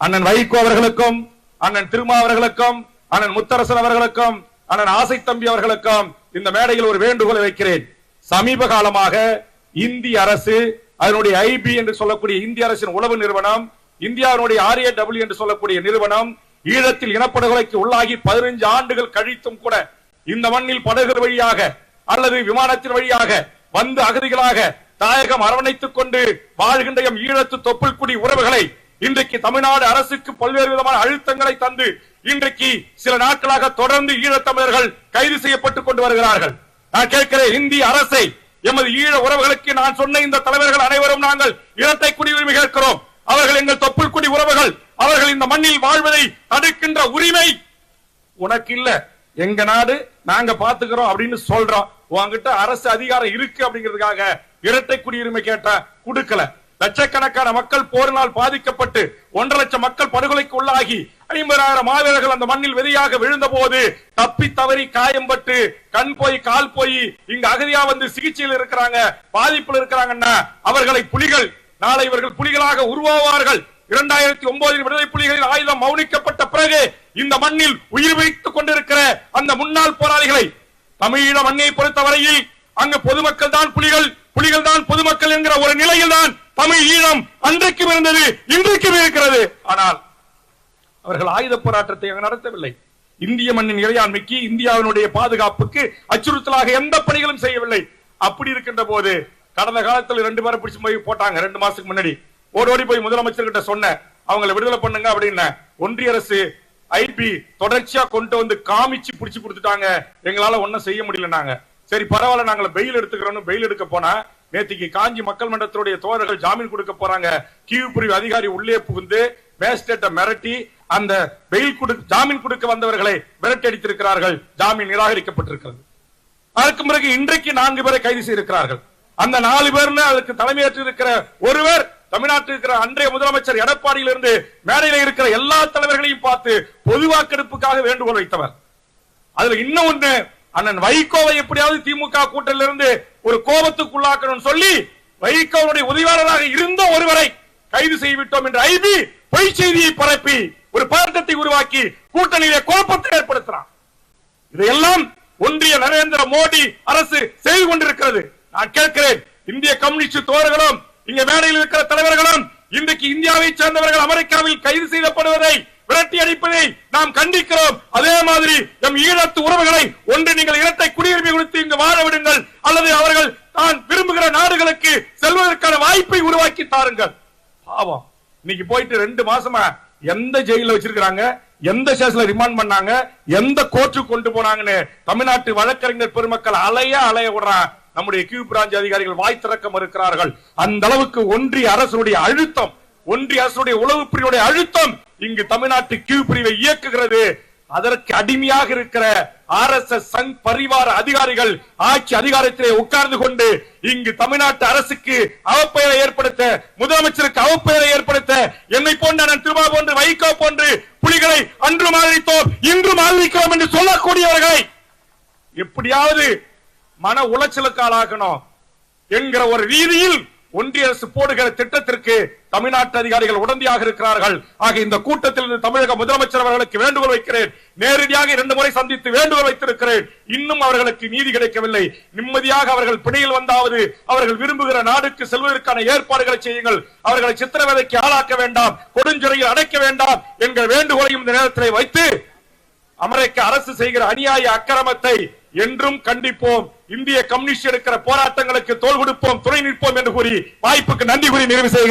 அண்ணன் வைகோ அவர்களுக்கும் அண்ணன் திருமா அவர்களுக்கும் அண்ணன் முத்தரசன் அவர்களுக்கும் அண்ணன் ஆசை தம்பி அவர்களுக்கும் இந்த மேடையில் ஒரு வேண்டுகோளை வைக்கிறேன். சமீப காலமாக இந்திய அரசு அதனுடைய ஐபி என்று சொல்லக்கூடிய இந்திய அரசின் உளவு நிறுவனம் இந்தியாவினுடைய ஆர்ஏ டபிள்யூ என்று சொல்லக்கூடிய நிறுவனம் ஈழத்தில் இனப்படுகொலைக்கு உள்ளாகி பதினைஞ்சு ஆண்டுகள் கழித்தும் கூட இந்த மண்ணில் படகுகள் வழியாக அல்லது விமானத்தின் வழியாக வந்து அகதிகளாக தாயகம் அரவணைத்துக் கொண்டு வாழ்கின்ற எம் ஈழத்து தொப்புள்குடி உறவுகளை இன்றைக்கு தமிழ்நாடு அரசுக்கு பல்வேறு விதமான அழுத்தங்களை தந்து இன்றைக்கு சில நாட்களாக தொடர்ந்து ஈழத்தமிழர்கள் கைது செய்யப்பட்டுக் கொண்டு வருகிறார்கள். நான் கேட்கிறேன் இந்திய அரசை எமது ஈழ உறவுகளுக்கு நான் சொன்ன இந்த தலைவர்கள் அனைவரும் நாங்கள் இரட்டை குடியுரிமை கேட்கிறோம். அவர்கள் எங்கள் தொப்புள் குடி உறவுகள் அவர்கள் இந்த மண்ணில் வாழ்வதை தடுக்கின்ற உரிமை உனக்கு இல்ல எங்க நாடு நாங்க பாத்துக்கிறோம் அப்படின்னு சொல்றோம் உங்ககிட்ட அரசு அதிகாரம் இருக்கு அப்படிங்கிறதுக்காக இரட்டை குடியுரிமை கேட்ட கொடுக்கல. லட்சக்கணக்கான மக்கள் போரினால் பாதிக்கப்பட்டு ஒன்றரை லட்சம் மக்கள் படுகொலைக்கு உள்ளாகி ஐம்பதாயிரம் மாவீரர்கள் அந்த மண்ணில் வெறியாக விழுந்த போது தப்பி தவறி காயம்பட்டு கண் போய் கால் போய் இங்க அகதியா வந்து சிகிச்சையில் இருக்கிறாங்க பாதிப்பில் இருக்கிறாங்கன்னா அவர்களை புலிகள் நாளை இவர்கள் புலிகளாக உருவாவார்கள். இரண்டாயிரத்தி ஒன்பதில் விடுதலை புலிகளின் ஆயுதம் மௌனிக்கப்பட்ட பிறகு இந்த மண்ணில் உயிர் வைத்துக் கொண்டிருக்கிற அந்த முன்னாள் போராளிகளை தமிழீழ மண்ணை பொறுத்தவரையில் அங்கு பொதுமக்கள் தான் புலிகள் புலிகள் தான் பொதுமக்கள் என்கிற ஒரு நிலையில் தான் தமிழ் ஈழம் அன்றைக்கும் இருந்தது இன்றைக்கும் இருக்கிறது. ஆனால் அவர்கள் ஆயுத போராட்டத்தை நடத்தவில்லை. இந்திய மண்ணின் இறையாண்மைக்கு இந்தியாவினுடைய பாதுகாப்புக்கு அச்சுறுத்தலாக எந்த பணிகளும் செய்யவில்லை. அப்படி இருக்கின்ற போது கடந்த காலத்தில் ரெண்டு பேரை பிடிச்சு போய் போட்டாங்க ரெண்டு மாசத்துக்கு முன்னாடி. ஓடி ஓடி போய் முதலமைச்சர் கிட்ட சொன்னேன் அவங்களை விடுதலை பண்ணுங்க அப்படின்னு ஒன்றிய அரசு ஐபி தொடர்ச்சியா கொண்டு வந்து காமிச்சு பிடிச்சு கொடுத்துட்டாங்க. எங்களால ஒண்ணும் செய்ய முடியல நாங்க சரி பரவாயில்ல நாங்களை பெயில் எடுத்துக்கிறோம்னு பெயில் எடுக்க போனா நேற்றுக்கு காஞ்சி மக்கள் மன்றத்தினுடைய தோழர்கள் ஜாமீன் கொடுக்க போறாங்க. கீவு பிரிவு அதிகாரி உள்ளே புகுந்து மேஜிஸ்ட்ரேட்டை மிரட்டி அந்த வெயில் கொடு ஜாமீன் கொடுக்க வந்தவர்களை மிரட்டி அடித்திருக்கிறார்கள். ஜாமீன் நிராகரிக்கப்பட்டிருக்கிறது. அதற்கு பிறகு இன்றைக்கு நான்கு பேரை கைது செய்திருக்கிறார்கள். அந்த நாலு பேர்னு அதுக்கு தலைமையேற்று இருக்கிற ஒருவர் தமிழ்நாட்டில் இருக்கிற அன்றைய முதலமைச்சர் எடப்பாடியிலிருந்து மேடையில் இருக்கிற எல்லா தலைவர்களையும் பார்த்து பொது வாக்கெடுப்புக்காக வேண்டுகோள் வைத்தவர். அதுல இன்னும் ஒன்று அண்ணன் வைகோவை எப்படியாவது திமுக கூட்டத்தில் இருந்து ஒரு கோபத்துக்குள்ளாக்கணும் சொல்லி வைகோவுடைய உதவியாளராக இருந்த ஒருவரை கைது செய்துவிட்டோம் என்ற ஐபி பொய் செய்தியை பரப்பி ஒரு பதட்டத்தை உருவாக்கி கூட்டணியிலே குழப்பத்தை ஏற்படுத்துறான். இதையெல்லாம் ஒன்றிய நரேந்திர மோடி அரசு செய்து கொண்டிருக்கிறது. நான் கேட்கிறேன் இந்திய கம்யூனிஸ்ட் தோழர்களும் இங்க மேடையில் இருக்கிற தலைவர்களும் இன்றைக்கு இந்தியாவை சேர்ந்தவர்கள் அமெரிக்காவில் கைது செய்யப்படுவதை விரட்டி அடிப்பதை நாம் கண்டிக்கிறோம். அதே மாதிரி நம் ஈழத்து உறவுகளை ஒன்று நீங்கள் இரட்டை குடியுரிமை கொடுத்து இங்கு வாழ விடுங்கள். அல்லது அவர்கள் தான் விரும்புகிற நாடுகளுக்கு செல்வதற்கான வாய்ப்பை உருவாக்கி தாருங்கள். பாவம். இன்னைக்கு போயிட்டு ரெண்டு மாசமா எந்த ஜெயில வச்சிருக்கிறாங்க? எந்த ஸ்டேஷன்ல ரிமாண்ட் பண்ணாங்க? எந்த கோர்ட்டுக்கு கொண்டு போனாங்கன்னு தமிழ்நாட்டு வழக்கறிஞர் பெருமக்கள் அலைய அலைய விடுறான். நம்முடைய கியூ பிராஞ்ச் அதிகாரிகள் வாய் திறக்க மறுக்கிறார்கள். அந்த அளவுக்கு ஒன்றிய அரசுடைய அழுத்தம் ஒன்றிய அரசுடைய உளவு பிரிவுடைய அழுத்தம் இங்கு தமிழ்நாட்டு கியூ பிரிவை இயக்குகிறது. அதற்கு அடிமையாக இருக்கிற ஆர் எஸ் எஸ் சங் பரிவார அதிகாரிகள் ஆட்சி அதிகாரத்திலே உட்கார்ந்து கொண்டு இங்கு தமிழ்நாட்டு அரசுக்கு அவப்பெயரை ஏற்படுத்த முதலமைச்சருக்கு அவப்பெயரை ஏற்படுத்த என்னை போன்ற நான் திருமா போன்று வைகோ போன்று புலிகளை அன்றும் ஆதரித்தோம் இன்றும் ஆதரிக்கிறோம் என்று சொல்லக்கூடியவர்களை எப்படியாவது மன உளைச்சலுக்கு ஆளாகணும் என்கிற ஒரு ரீதியில் ஒன்றிய அரசு போடுகிற திட்டத்திற்கு தமிழ்நாட்டு அதிகாரிகள் உடந்தையாக இருக்கிறார்கள். ஆக இந்த கூட்டத்தில் தமிழக முதலமைச்சர் அவர்களுக்கு வேண்டுகோள் வைக்கிறேன். நேரடியாக இரண்டு முறை சந்தித்து வேண்டுகோள் வைத்திருக்கிறேன். இன்னும் அவர்களுக்கு நீதி கிடைக்கவில்லை. நிம்மதியாக அவர்கள் பிணையில் வந்தாவது அவர்கள் விரும்புகிற நாடுக்கு செல்வதற்கான ஏற்பாடுகளை செய்யுங்கள். அவர்களை சித்திரவதைக்கு ஆளாக்க வேண்டாம். கொடுஞ்சுறையில் அடைக்க வேண்டாம் என்கிற வேண்டுகோளையும் இந்த நேரத்தில் வைத்து அமெரிக்க அரசு செய்கிற அநியாய அக்கிரமத்தை என்றும் கண்டிப்போம். இந்திய கம்யூனிஸ்ட் எடுக்கிற போராட்டங்களுக்கு தோல் கொடுப்போம் துணை நிற்போம் என்று கூறி வாய்ப்புக்கு நன்றி கூறி நிறைவு செய்கிறேன்.